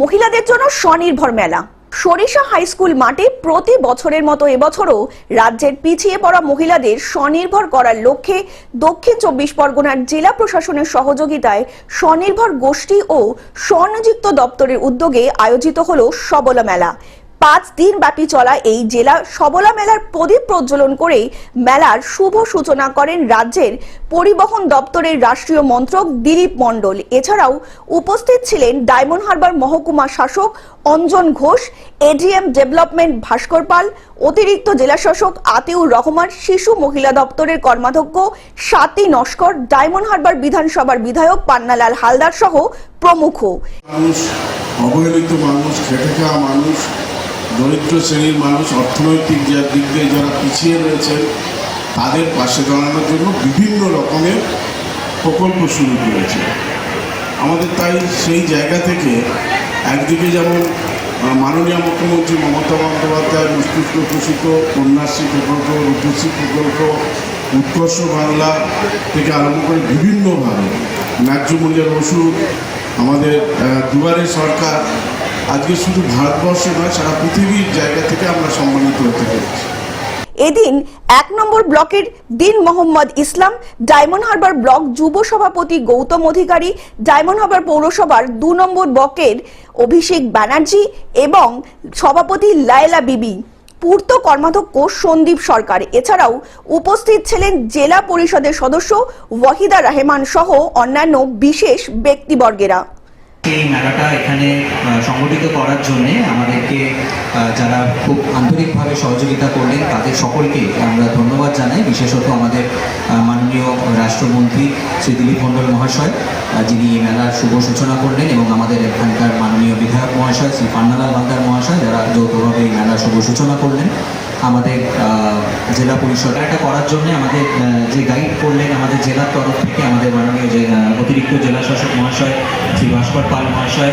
মহিলাদের জন্য স্বনির্ভর মেলা। সরিষা হাই স্কুল মাঠে প্রতি বছরের মতো এবছরও রাজ্যের পিছিয়ে পড়া মহিলাদের স্বনির্ভর করার লক্ষ্যে দক্ষিণ চব্বিশ পরগনার জেলা প্রশাসনের সহযোগিতায় স্বনির্ভর গোষ্ঠী ও স্বনিযুক্ত দপ্তরের উদ্যোগে আয়োজিত হল সবলা মেলা। পাঁচ দিন ব্যাপী চলা এই জেলা সবলা মেলার প্রদীপ প্রজ্বলন করে মেলার শুভ সূচনা করেন রাজ্যের পরিবহন দপ্তরের রাষ্ট্রীয় মন্ত্রক দিলীপ মণ্ডল। এছাড়াও উপস্থিত ছিলেন ডায়মন্ড হারবার মহকুমা শাসক অঞ্জন ঘোষ, এডিএম ডেভেলপমেন্ট ভাস্কর পাল, অতিরিক্ত জেলাশাসক আতিউর রহমান, শিশু মহিলা দপ্তরের কর্মাধ্যক্ষ স্বাতী নস্কর, ডায়মন্ড হারবার বিধানসভার বিধায়ক পান্নালাল হালদার সহ প্রমুখ। মানুষ, অবহেলিত মানুষ মানুষ দরিদ্র শ্রেণির মানুষ, অর্থনৈতিক যার দিক দিয়ে যারা পিছিয়ে রয়েছেন, তাদের পাশে দাঁড়ানোর জন্য বিভিন্ন রকমের প্রকল্প শুরু করেছে। আমাদের তাই সেই জায়গা থেকে একদিকে যেমন মাননীয় মুখ্যমন্ত্রী মমতা বন্দ্যোপাধ্যায়, মস্তিষ্ক প্রসূত, কন্যাশ্রী প্রকল্প, রূপশ্রী প্রকল্প, উৎকর্ষ বাংলা থেকে আরম্ভ করে বিভিন্নভাবে, ন্যায্য মূল্যের ওষুধ, আমাদের দুয়ারে সরকার আজকে শুধু ভারতবর্ষে নয়, সারা পৃথিবীর জায়গা থেকে আমরা সম্মানিত হতে পেরেছি। এদিন এক নম্বর ব্লকের দিন Mohammad Islam, Diamond Harbour block যুব সভাপতি গৌতম অধিকারী, ডায়মন্ড হারবার পৌরসভার দু নম্বর ব্লকের অভিষেক ব্যানার্জি এবং সভাপতি লায়লা বিবি, পূর্ত কর্মাধ্যক্ষ সন্দীপ সরকার। এছাড়াও উপস্থিত ছিলেন জেলা পরিষদের সদস্য ওয়াহিদা রহমান সহ অন্যান্য বিশেষ ব্যক্তিবর্গেরা। এই মেলাটা এখানে সংগঠিত করার জন্য আমাদেরকে যারা খুব আন্তরিকভাবে সহযোগিতা করলেন তাদের সকলকে আমরা ধন্যবাদ জানাই। বিশেষত আমাদের মাননীয় রাষ্ট্রমন্ত্রী শ্রী দিলীপ মণ্ডল মহাশয় যিনি এই মেলার শুভ সূচনা করলেন এবং আমাদের এখানকার মাননীয় বিধায়ক মহাশয় শ্রী পান্নালাল হালদার মহাশয়, যারা যৌথভাবে এই মেলার শুভ সূচনা করলেন। আমাদের জেলা পরিষদ। এটা করার জন্য আমাদের যে গাইড করলেন আমাদের জেলার তরফ থেকে আমাদের মাননীয় যে অতিরিক্ত জেলা শাসক মহাশয় শ্রী ভাস্কর পাল মহাশয়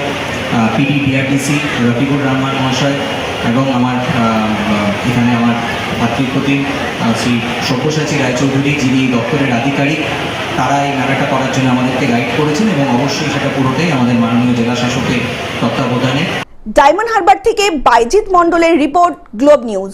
পিডি ডিআরডিসি রফিকুর রহমান মহাশয় এবং আমার এখানে আমার ভাতৃপতি শ্রী সব্যসাচী রায়চৌধুরী যিনি দপ্তরের আধিকারিক, তারা এই মেলাটা করার জন্য আমাদেরকে গাইড করেছেন এবং অবশ্যই সেটা পুরোটাই আমাদের মাননীয় জেলা শাসকের তত্ত্বাবধানে। ডায়মন্ড হারবার থেকে বাইজিৎ মণ্ডলের রিপোর্ট, গ্লোব নিউজ।